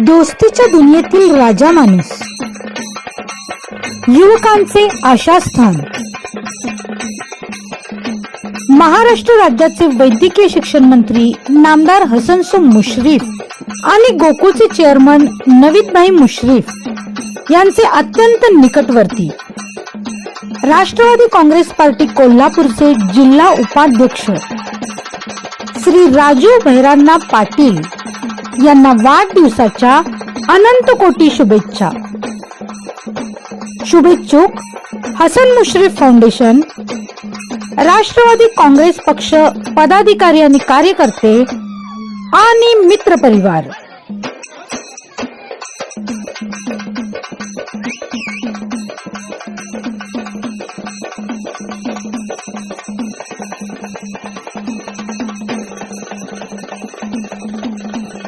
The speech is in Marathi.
दोस्तीच्या दुनियेतील राजा माणूस. युवकांचे आशास्थान. महाराष्ट्र राज्याचे वैद्यकीय शिक्षण मंत्री नामदार हसनसो मुश्रीफ आणि गोकुळचे चेअरमन नवीदभाई मुश्रीफ यांचे अत्यंत निकटवर्ती. राष्ट्रवादी काँग्रेस पार्टी कोल्हापूरचे जिल्हा उपाध्यक्ष. श्री राजू भैरांना पाटील यांना वाढदिवसाच्या अनंत कोटी शुभेच्छा. शुभेच्छुक हसन मुश्रीफ फाउंडेशन राष्ट्रवादी काँग्रेस पक्ष पदाधिकारी आणि कार्यकर्ते आणि मित्र परिवार.